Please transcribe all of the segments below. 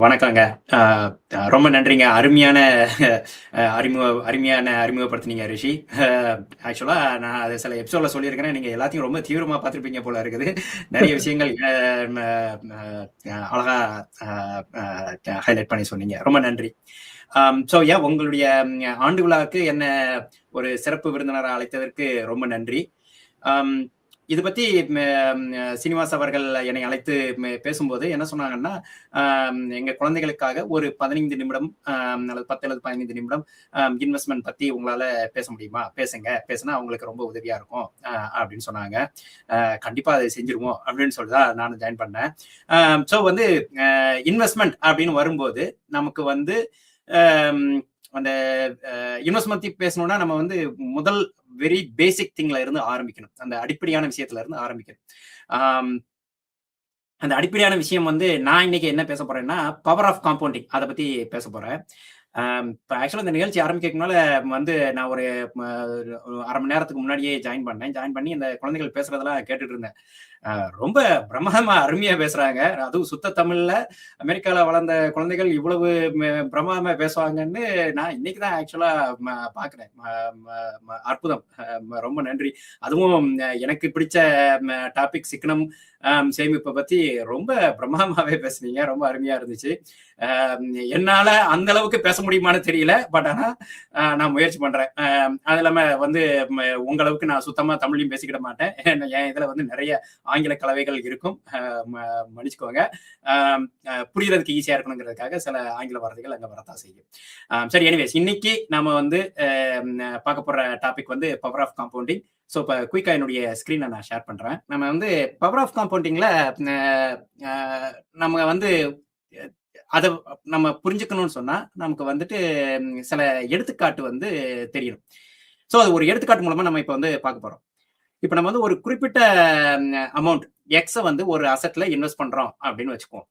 வணக்கங்க. ஆஹ் ரொம்ப நன்றிங்க. அருமையான அஹ் அறிமுக அருமையான அறிமுகப்படுத்தினீங்க ரிஷி. ஆக்சுவலா நான் அதை சில எபிசோட்ல சொல்லியிருக்கிறேன். நீங்க எல்லாத்தையும் ரொம்ப தீவிரமா பார்த்துருப்பீங்க போல இருக்குது. நிறைய விஷயங்கள் அஹ் அஹ் அழகா ஹைலைட் பண்ணி சொன்னீங்க. ரொம்ப நன்றி. ஸோ யா உங்களுடைய ஆண்டு விழாவுக்கு என்ன ஒரு சிறப்பு விருந்தினரை அழைத்ததற்கு ரொம்ப நன்றி. இது பத்தி சீனிவாஸ் அவர்கள் என்னை அழைத்து பேசும்போது என்ன சொன்னாங்கன்னா எங்க குழந்தைகளுக்காக ஒரு பதினைந்து நிமிடம் அல்லது பத்து அல்லது பதினைந்து நிமிடம் இன்வெஸ்ட்மெண்ட் பத்தி உங்களால பேச முடியுமா? பேசுங்க. பேசினா அவங்களுக்கு ரொம்ப உதவியா இருக்கும் அப்படின்னு சொன்னாங்க. கண்டிப்பா அதை செஞ்சிருவோம் அப்படின்னு சொல்லி தான் நானும் ஜாயின் பண்ணேன். ஸோ வந்து இன்வெஸ்ட்மெண்ட் அப்படின்னு வரும்போது நமக்கு வந்து அந்த இன்வெஸ்ட்மெண்ட் பத்தி பேசணும்னா நம்ம வந்து முதல் வெரி பேசிக் திங்ல இருந்து ஆரம்பிக்கணும். அந்த அடிப்படையான விஷயத்துல இருந்து ஆரம்பிக்கணும். அந்த அடிப்படையான விஷயம் வந்து நான் இன்னைக்கு என்ன பேச போறேன்னா பவர் ஆஃப் காம்பவுண்டிங் அதை பத்தி பேச போறேன். இப்போ ஆக்சுவலாக இந்த நிகழ்ச்சி ஆரம்பிக்கிறதுனால வந்து நான் ஒரு அரை மணி நேரத்துக்கு முன்னாடியே ஜாயின் பண்ணேன். ஜாயின் பண்ணி இந்த குழந்தைகள் பேசுறதெல்லாம் கேட்டுட்டு இருந்தேன். ரொம்ப பிரமாதமா அருமையா பேசுறாங்க. அதுவும் சுத்த தமிழ்ல அமெரிக்கால வளர்ந்த குழந்தைகள் இவ்வளவு பிரமாதமா பேசுவாங்கன்னு நான் இன்னைக்கு தான் ஆக்சுவலா பாக்குறேன். அற்புதம். ரொம்ப நன்றி. அதுவும் எனக்கு பிடிச்ச டாபிக் சிக்கனம் சேமிப்பை பத்தி ரொம்ப பிரமாதமாவே பேசுனீங்க. ரொம்ப அருமையா இருந்துச்சு. என்னால அந்த அளவுக்கு பேச முடியுமான்னு தெரியல. பட் ஆனா ஆஹ், நான் முயற்சி பண்றேன். அது இல்லாம வந்து உங்களவுக்கு உங்க அளவுக்கு நான் சுத்தமா தமிழையும் பேசிக்கிட மாட்டேன். என் இதுல வந்து நிறைய ஆங்கில கலவைகள் இருக்கும். மன்னிச்சுக்கோங்க. புரிகிறதுக்கு ஈஸியாக இருக்கணுங்கிறதுக்காக சில ஆங்கில வார்த்தைகள் அங்கே வரதான் செய்யும். சரி எனிவேஸ் இன்னைக்கு நம்ம வந்து பார்க்க போற டாபிக் வந்து பவர் ஆஃப் காம்பவுண்டிங் ஸோ இப்போ குயிக்காக என்னுடைய ஸ்க்ரீனை நான் ஷேர் பண்ணுறேன் நம்ம வந்து பவர் ஆஃப் காம்பவுண்டிங்கில் நம்ம வந்து அதை நம்ம புரிஞ்சுக்கணும்னு சொன்னால் நமக்கு வந்துட்டு சில எடுத்துக்காட்டு வந்து தெரியணும் ஸோ அது ஒரு எடுத்துக்காட்டு மூலமாக நம்ம இப்போ வந்து பார்க்க போகிறோம் இப்போ நம்ம வந்து ஒரு குறிப்பிட்ட அமௌண்ட் எக்ஸை வந்து ஒரு அசட்ல இன்வெஸ்ட் பண்ணுறோம் அப்படின்னு வச்சுக்குவோம்.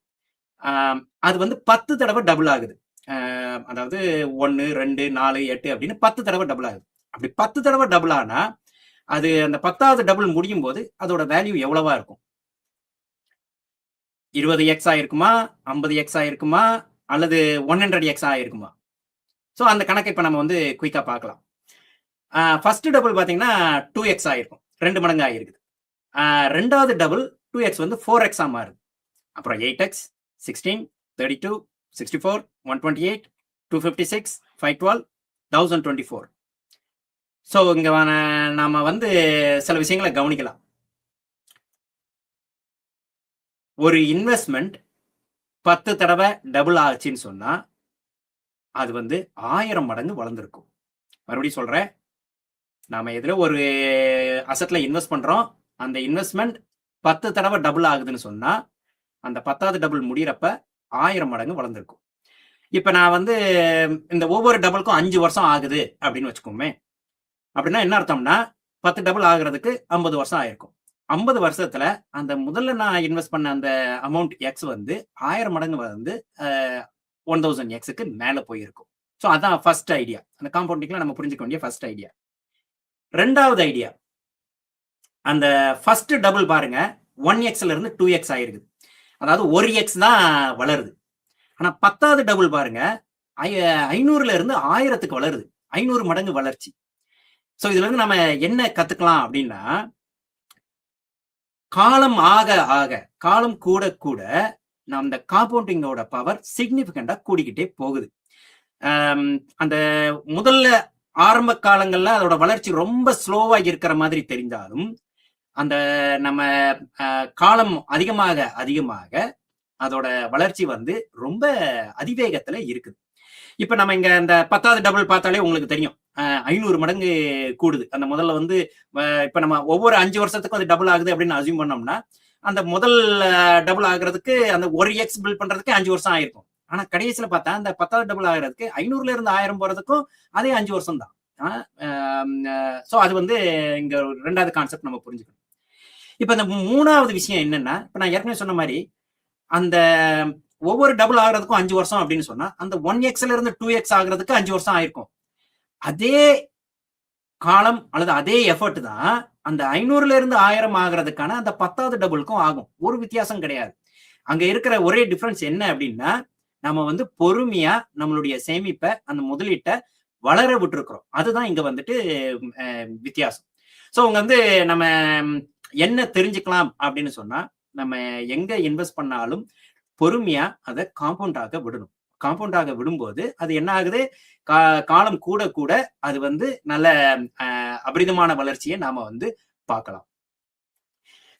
அது வந்து பத்து தடவை டபுள் ஆகுது. அதாவது ஒன்று ரெண்டு நாலு எட்டு அப்படின்னு பத்து தடவை டபுள் ஆகுது. அப்படி பத்து தடவை டபுள் ஆனா அது அந்த பத்தாவது டபுள் முடியும் போது அதோட வேல்யூ எவ்வளவா இருக்கும்? இருபது எக்ஸ் ஆயிருக்குமா? ஐம்பது எக்ஸ் ஆயிருக்குமா? அல்லது ஒன் ஹண்ட்ரட் எக்ஸ் ஆயிருக்குமா? ஸோ அந்த கணக்கை இப்போ நம்ம வந்து குயிக்காக பார்க்கலாம். ஃபர்ஸ்ட் டபுள் பார்த்தீங்கன்னா டூ எக்ஸ் ஆயிருக்கும். ரெண்டு மடங்கு ஆகிருக்குது ரெண்டாவது டபுள் டூ எக்ஸ் வந்து ஃபோர் எக்ஸா மாறுது. அப்புறம் eight x sixteen thirty two sixty four one twenty eight two fifty six five twelve thousand twenty four so இங்கே நாம் வந்து சில விஷயங்களை கவனிக்கலாம். ஒரு இன்வெஸ்ட்மெண்ட் பத்து தடவை டபுள் ஆச்சுன்னு சொன்னால் அது வந்து ஆயிரம் மடங்கு வளர்ந்துருக்கும். மறுபடியும் சொல்கிறேன் நாம் எதில் ஒரு அசட்ல இன்வெஸ்ட் பண்றோம். அந்த இன்வெஸ்ட்மெண்ட் பத்து தடவை டபுள் ஆகுதுன்னு சொன்னா அந்த பத்தாவது டபுள் முடியறப்ப ஆயிரம் மடங்கு வளர்ந்துருக்கும். இப்ப நான் வந்து இந்த ஒவ்வொரு டபுளுக்கும் அஞ்சு வருஷம் ஆகுது அப்படின்னு வச்சுக்கோமே. அப்படின்னா என்ன அர்த்தம்னா பத்து டபுள் ஆகுறதுக்கு ஐம்பது வருஷம் ஆயிருக்கும். ஐம்பது வருஷத்துல அந்த முதல்ல நான் இன்வெஸ்ட் பண்ண அந்த அமௌண்ட் எக்ஸ் வந்து ஆயிரம் மடங்கு வந்து ஒன் தௌசண்ட் எக்ஸுக்கு மேல போயிருக்கும். ஸோ அதான் ஃபர்ஸ்ட் ஐடியா அந்த காம்பவுண்டிங்ல நம்ம புரிஞ்சுக்க வேண்டிய ஃபர்ஸ்ட் ஐடியா ரெண்டாவது ஐடியா அந்த ஃபர்ஸ்ட் டபுள் பாருங்க ஒன் எக்ஸ்ல இருந்து டூ எக்ஸ் ஆயிருக்குது. அதாவது ஒரு எக்ஸ் தான் வளருது. ஆனா பத்தாவது டபுள் பாருங்க ஐ- ஐநூறுல இருந்து ஆயிரத்துக்கு வளருது. ஐநூறு மடங்கு வளர்ச்சி. ஸோ இதுல இருந்து நம்ம என்ன கத்துக்கலாம் அப்படின்னா காலம் ஆக ஆக காலம் கூட கூட நம்ம இந்த காம்பவுண்டிங்கோட பவர் சிக்னிபிகண்டா கூடிக்கிட்டே போகுது. அந்த முதல்ல ஆரம்ப காலங்கள்ல அதோட வளர்ச்சி ரொம்ப ஸ்லோவா இருக்கிற மாதிரி தெரிந்தாலும் அந்த நம்ம காலம் அதிகமாக அதிகமாக அதோட வளர்ச்சி வந்து ரொம்ப அதிவேகத்துல இருக்குது. இப்ப நம்ம இங்க இந்த பத்தாவது டபுள் பார்த்தாலே உங்களுக்கு தெரியும். ஐநூறு மடங்கு கூடுது. அந்த முதல்ல வந்து இப்ப நம்ம ஒவ்வொரு அஞ்சு வருஷத்துக்கும் அது டபுள் ஆகுது அப்படின்னு அசியூம் பண்ணோம்னா அந்த முதல் டபுள் ஆகுறதுக்கு அந்த ஒரு எக்ஸ் பில்ட் பண்றதுக்கு அஞ்சு வருஷம் ஆயிருக்கும். ஆனா கடைசியில பார்த்தா அந்த பத்தாவது டபுள் ஆகுறதுக்கு ஐநூறுல இருந்து ஆயிரம் போறதுக்கும் அதே அஞ்சு வருஷம் தான் ஸோ அது வந்து இங்க ஒரு ரெண்டாவது கான்செப்ட் நம்ம புரிஞ்சுக்கணும். இப்ப இந்த மூணாவது விஷயம் என்னன்னா இப்ப நான் ஏற்கனவே சொன்ன மாதிரி அந்த ஒவ்வொரு டபுள் ஆகுறதுக்கும் அஞ்சு வருஷம் அப்படின்னு சொன்னா அந்த ஒன் எக்ஸ்ல இருந்து டூ எக்ஸ் ஆகுறதுக்கு அஞ்சு வருஷம் ஆயிருக்கும். அதே காலம் அல்லது அதே எஃபர்ட் தான் அந்த ஐநூறுல இருந்து ஆயிரம் ஆகுறதுக்கான அந்த பத்தாவது டபுளுக்கும் ஆகும். ஒரு வித்தியாசம் கிடையாது. அங்க இருக்கிற ஒரே டிஃபரன்ஸ் என்ன அப்படின்னா நம்ம வந்து பொறுமையா நம்மளுடைய சேமிப்பை அந்த முதலீட்டை வளர விட்டுருக்குறோம். அதுதான் இங்க வந்துட்டு வித்தியாசம். ஸோ அவங்க வந்து நம்ம என்ன தெரிஞ்சுக்கலாம் அப்படின்னு சொன்னா நம்ம எங்க இன்வெஸ்ட் பண்ணாலும் பொறுமையா அதை காம்பவுண்ட் ஆக விடணும். காம்பவுண்ட் ஆக விடும்போது அது என்ன ஆகுது? கா- காலம் கூட கூட அது வந்து நல்ல அஹ், அபரிதமான வளர்ச்சியை நாம வந்து பார்க்கலாம்.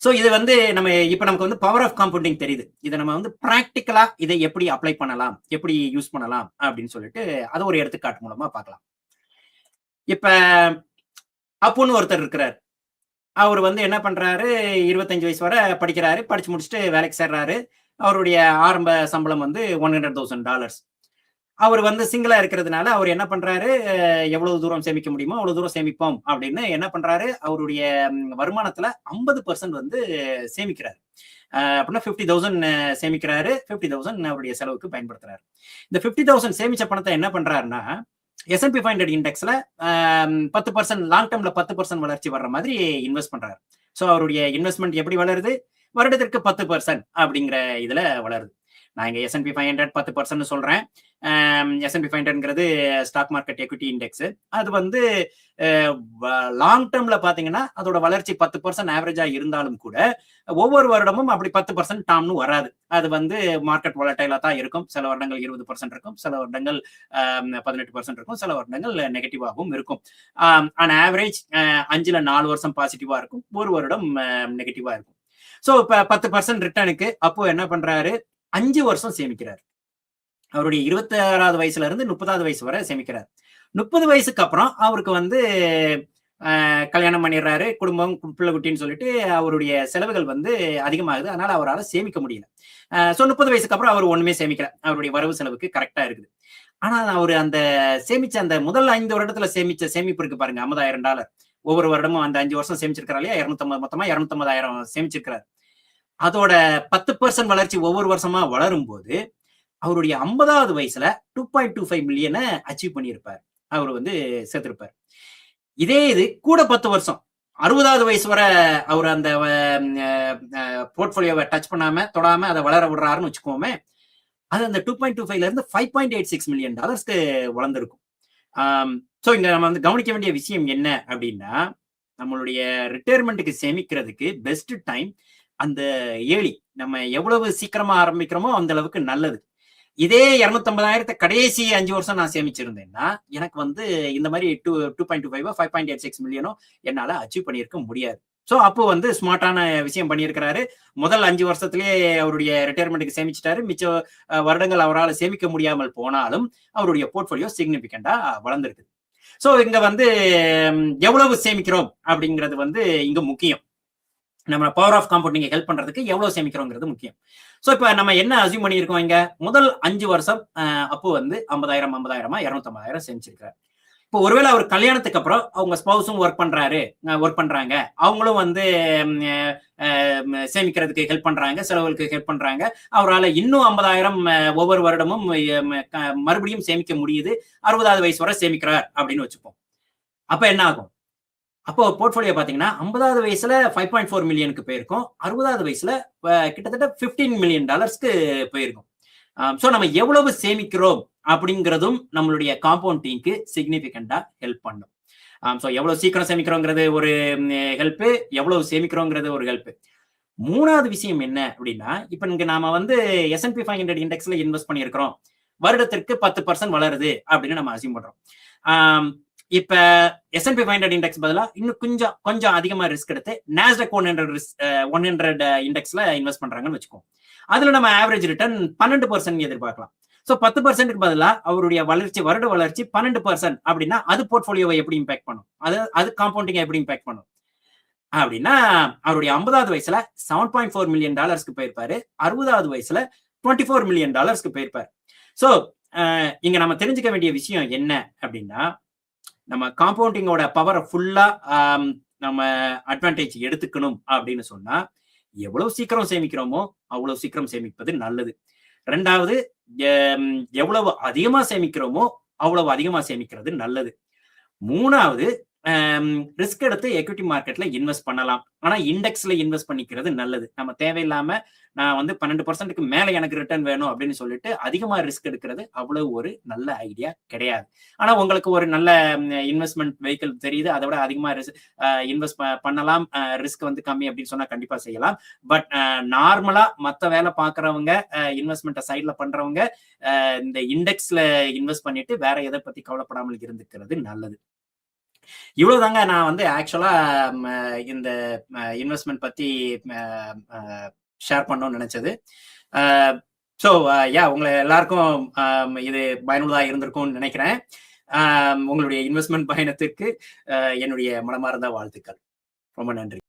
ஸோ இது வந்து நம்ம இப்போ நமக்கு வந்து பவர் ஆஃப் காம்பவுண்டிங் தெரியுது. இதை நம்ம வந்து ப்ராக்டிக்கலா இதை எப்படி அப்ளை பண்ணலாம்? எப்படி யூஸ் பண்ணலாம்? அப்படின்னு சொல்லிட்டு அதை ஒரு எடுத்துக்காட்டு மூலமா பார்க்கலாம். இப்ப அப்புன்னு ஒருத்தர் இருக்கிறார். அவர் வந்து என்ன பண்றாரு இருபத்தஞ்சு வயசு வரை படிக்கிறாரு படிச்சு முடிச்சுட்டு வேலைக்கு சேர்றாரு. அவருடைய ஆரம்ப சம்பளம் வந்து ஒன் ஹண்ட்ரட் தௌசண்ட் டாலர்ஸ் அவர் வந்து சிங்கிளா இருக்கிறதுனால அவர் என்ன பண்றாரு எவ்வளவு தூரம் சேமிக்க முடியுமோ அவ்வளவு தூரம் சேமிப்போம் அப்படின்னு என்ன பண்றாரு அவருடைய வருமானத்துல ஐம்பது பர்சன்ட் வந்து சேமிக்கிறாரு. அப்படின்னா ஃபிஃப்டி தௌசண்ட் சேமிக்கிறாரு. ஃபிஃப்டி தௌசண்ட் அவருடைய செலவுக்கு பயன்படுத்துறாரு. இந்த ஃபிஃப்டி தௌசண்ட் சேமிச்ச பணத்தை என்ன பண்றாருன்னா எஸ்என்பி ஃபைவ் ஹண்ட்ரட் இண்டெக்ஸ்ல பத்து பர்சன்ட் லாங் டேர்ம்ல பத்து பர்சன்ட் வளர்ச்சி வர்ற மாதிரி இன்வெஸ்ட் பண்றாரு. ஸோ அவருடைய இன்வெஸ்ட்மெண்ட் எப்படி வளருது? வருடத்திற்கு பத்து பர்சன்ட் அப்படிங்கிற இதுல வளருது. நான் இங்கே S and P five hundred பத்து பர்சன்ட் சொல்கிறேன் எஸ்என்பி ஃபைவ் ஹண்ட்ரட்ங்கிறது ஸ்டாக் மார்க்கெட் எக்விட்டி இண்டெக்ஸ் அது வந்து லாங் டேர்மில் பார்த்தீங்கன்னா அதோட வளர்ச்சி பத்து பர்சன்ட் ஆவரேஜாக இருந்தாலும் கூட ஒவ்வொரு வருடமும் அப்படி பத்து பர்சன்ட் டாம்னு வராது. அது வந்து மார்க்கெட் வாலட்டைலா தான் இருக்கும். சில வருடங்கள் இருபது பர்சன்ட் இருக்கும். சில வருடங்கள் பதினெட்டு பர்சன்ட் இருக்கும். சில வருடங்கள் நெகட்டிவாகவும் இருக்கும். ஆன் ஆவரேஜ் அஞ்சில் நாலு வருஷம் பாசிட்டிவாக இருக்கும். ஒரு வருடம் நெகட்டிவாக இருக்கும். ஸோ இப்போ பத்து பர்சன்ட் ரிட்டர்னுக்கு அப்போ என்ன பண்ணுறாரு அஞ்சு வருஷம் சேமிக்கிறார். அவருடைய இருபத்தி ஆறாவது வயசுல இருந்து முப்பதாவது வயசு வரை சேமிக்கிறார். முப்பது வயசுக்கு அப்புறம் அவருக்கு வந்து ஆஹ், கல்யாணம் பண்ணிடுறாரு குடும்பம் பிள்ளை குட்டின்னு சொல்லிட்டு அவருடைய செலவுகள் வந்து அதிகமாகுது. அதனால அவரால் சேமிக்க முடியல. ஸோ முப்பது வயசுக்கு அப்புறம் அவர் ஒண்ணுமே சேமிக்கல. அவருடைய வரவு செலவுக்கு கரெக்டா இருக்குது. ஆனா அவர் அந்த சேமிச்ச அந்த முதல் ஐந்து வருடத்துல சேமிச்ச சேமிப்பு இருக்கு பாருங்க ஐம்பதாயிரம் டாலர். ஒவ்வொரு வருடமும் அந்த அஞ்சு வருஷம் சேமிச்சிருக்கிறாரு இல்லையா? இரநூத்தம்பது மொத்தமா இரநூத்தம்பதாயிரம் சேமிச்சிருக்கிறாரு. அதோட பத்து பர்சன்ட் வளர்ச்சி ஒவ்வொரு வருஷமா வளரும் போது அவருடைய ஐம்பதாவது வயசுல டூ பாயிண்ட் டூ ஃபைவ் மில்லியனை அச்சீவ் பண்ணியிருப்பார். அவர் வந்து சேர்த்திருப்பார். இதே இது கூட பத்து வருஷம். அறுபதாவது வயசு வரை அவர் அந்த போர்ட்போலியோவை டச் பண்ணாம தொடாம அதை வளர விடுறாருன்னு வச்சுக்கோமே அது அந்த டூ பாயிண்ட் டூ ஃபைவ்ல இருந்து five point eight six million டாலர்ஸ்க்கு வளர்ந்துருக்கும். ஸோ இங்க நம்ம வந்து கவனிக்க வேண்டிய விஷயம் என்ன அப்படின்னா நம்மளுடைய ரிட்டையர்மெண்ட்டுக்கு சேமிக்கிறதுக்கு பெஸ்ட் டைம் அந்த ஏழி நம்ம எவ்வளவு சீக்கிரமா ஆரம்பிக்கிறோமோ அந்த அளவுக்கு நல்லது. இதே இரநூத்தம்பதாயிரத்தை கடைசி அஞ்சு வருஷம் நான் சேமிச்சிருந்தேன்னா எனக்கு வந்து இந்த மாதிரி two two point two five five point eight six மில்லியனோ என்னால அச்சீவ் பண்ணியிருக்க முடியாது. ஸோ அப்போ வந்து ஸ்மார்ட்டான விஷயம் பண்ணியிருக்கிறாரு. முதல் அஞ்சு வருஷத்துலேயே அவருடைய ரிட்டையர்மெண்ட்டுக்கு சேமிச்சிட்டாரு. மிச்ச வருடங்கள் அவரால் சேமிக்க முடியாமல் போனாலும் அவருடைய போர்ட்ஃபோலியோ சிக்னிபிகண்டா வளர்ந்துருக்குது ஸோ இங்க வந்து எவ்வளவு சேமிக்கிறோம் அப்படிங்கிறது வந்து இங்க முக்கியம். நம்ம பவர் ஆஃப் காம்பவுண்டிங் ஹெல்ப் பண்றதுக்கு எவ்வளவு சேமிக்கிறோங்கிறது முக்கியம். ஸோ இப்போ நம்ம என்ன அசியூம் பண்ணியிருக்கோம் இங்க? முதல் அஞ்சு வருஷம் அப்போ வந்து ஐம்பதாயிரம் ஐம்பதாயிரமா? இரநூத்தம்பதாயிரம் சேமிச்சிருக்கிறார். இப்போ ஒருவேளை அவர் கல்யாணத்துக்கு அப்புறம் அவங்க ஸ்பௌஸும் ஒர்க் பண்றாரு ஒர்க் பண்றாங்க. அவங்களும் வந்து சேமிக்கிறதுக்கு ஹெல்ப் பண்றாங்க செலவுகளுக்கு ஹெல்ப் பண்றாங்க. அவரால் இன்னும் ஐம்பதாயிரம் ஒவ்வொரு வருடமும் மறுபடியும் சேமிக்க முடியுது. அறுபதாவது வயசு வரை சேமிக்கிறார் அப்படின்னு வச்சுப்போம். அப்ப என்ன ஆகும்? அப்போ போர்ட்ஃபோலியோ பார்த்தீங்கன்னா ஐம்பதாவது வயசுல ஃபைவ் பாயிண்ட் ஃபோர் மில்லியனுக்கு போயிருக்கும். அறுபதாவது வயசுல கிட்டத்தட்ட 15 மில்லியன் டாலர்ஸ்க்கு போயிருக்கும். ஸோ நம்ம எவ்வளவு சேமிக்கிறோம் அப்படிங்கிறதும் நம்மளுடைய காம்பவுண்டிங்க்கு சிக்னிஃபிகண்டா ஹெல்ப் பண்ணும். ஸோ எவ்வளவு சீக்கிரம் சேமிக்கிறோங்கிறது ஒரு ஹெல்ப்பு எவ்வளவு சேமிக்கிறோங்கிறது ஒரு ஹெல்ப்பு மூணாவது விஷயம் என்ன அப்படின்னா இப்போ இங்க நாம வந்து S and P five hundred இண்டெக்ஸ்ல invest பண்ணியிருக்கிறோம். வருடத்திற்கு பத்து பர்சன்ட் வளருது அப்படின்னு நம்ம அசியம் பண்றோம். இப்ப எஸ்என்பி ஃபைவ் ஹண்ட்ரட் இண்டெக்ஸ் பதிலா இன்னும் கொஞ்சம் கொஞ்சம் அதிகமா ரிஸ்க் எடுத்து Nasdaq one hundred one hundred இண்டெக்ஸ்ல invest பண்றாங்கன்னு வச்சுக்கோம் அதுல நம்ம ஆவரேஜ் ரிட்டர்ன் பன்னெண்டு பர்சன்ட் எதிர்பார்க்கலாம். ஸோ பத்து பர்சன்ட்டுக்கு பதிலாக அவருடைய வளர்ச்சி வருட வளர்ச்சி பன்னெண்டு பர்சன்ட் அப்படின்னா அது போர்ட்ஃபோலியோவை எப்படி இம்பாக்ட் பண்ணும்? அது அது காம்பவுண்டிங் எப்படி இம்பாக்ட் பண்ணும்? அப்படின்னா அவருடைய ஐம்பதாவது வயசுல செவன் பாயிண்ட் ஃபோர் மில்லியன் டாலர்ஸ்க்கு போயிருப்பாரு. அறுபதாவது வயசுல டுவெண்ட்டி ஃபோர் மில்லியன் டாலர்ஸ்க்கு போயிருப்பாரு. ஸோ eh, இங்க நம்ம தெரிஞ்சுக்க வேண்டிய விஷயம் என்ன அப்படின்னா நம்ம காம்பவுண்டிங்கோட பவரை ஃபுல்லா நம்ம அட்வான்டேஜ் எடுத்துக்கணும் அப்படின்னு சொன்னா எவ்வளவு சீக்கிரம் சேமிக்கிறோமோ அவ்வளவு சீக்கிரம் சேமிப்பது நல்லது. ரெண்டாவது எவ்வளவு அதிகமா சேமிக்கிறோமோ அவ்வளவு அதிகமா சேமிக்கிறது நல்லது. மூணாவது ரிஸ்க் எடுத்து எக்விட்டி மார்க்கெட்ல இன்வெஸ்ட் பண்ணலாம். ஆனா இண்டெக்ஸ்ல இன்வெஸ்ட் பண்ணிக்கிறது நல்லது. நம்ம தேவையில்லாம நான் வந்து பன்னெண்டு பர்சன்ட்டுக்கு மேல எனக்கு ரிட்டர்ன் வேணும் அப்படின்னு சொல்லிட்டு அதிகமா ரிஸ்க் எடுக்கிறது அவ்வளவு ஒரு நல்ல ஐடியா கிடையாது. ஆனா உங்களுக்கு ஒரு நல்ல இன்வெஸ்ட்மெண்ட் வெஹிக்கிள் தெரியுது. அதை விட அதிகமா இன்வெஸ்ட் பண்ணலாம். ரிஸ்க் வந்து கம்மி அப்படின்னு சொன்னா கண்டிப்பா செய்யலாம். பட் நார்மலா மத்த வேலை பாக்குறவங்க இன்வெஸ்ட்மெண்ட்டை சைட்ல பண்றவங்க இந்த இண்டெக்ஸ்ல இன்வெஸ்ட் பண்ணிட்டு வேற எதை பத்தி கவலைப்படாமல் இருந்துக்கிறது நல்லது. இவ்வளவுதாங்க நான் வந்து ஆக்சுவலா இந்த இன்வெஸ்ட்மெண்ட் பத்தி ஷேர் பண்ணணும்னு நினைச்சது. ஸோ யா உங்களை எல்லாருக்கும் இது பயனுள்ளதா இருந்திருக்கும்னு நினைக்கிறேன். உங்களுடைய இன்வெஸ்ட்மெண்ட் பயணத்துக்கு என்னுடைய மனமார்ந்த வாழ்த்துக்கள். ரொம்ப நன்றி.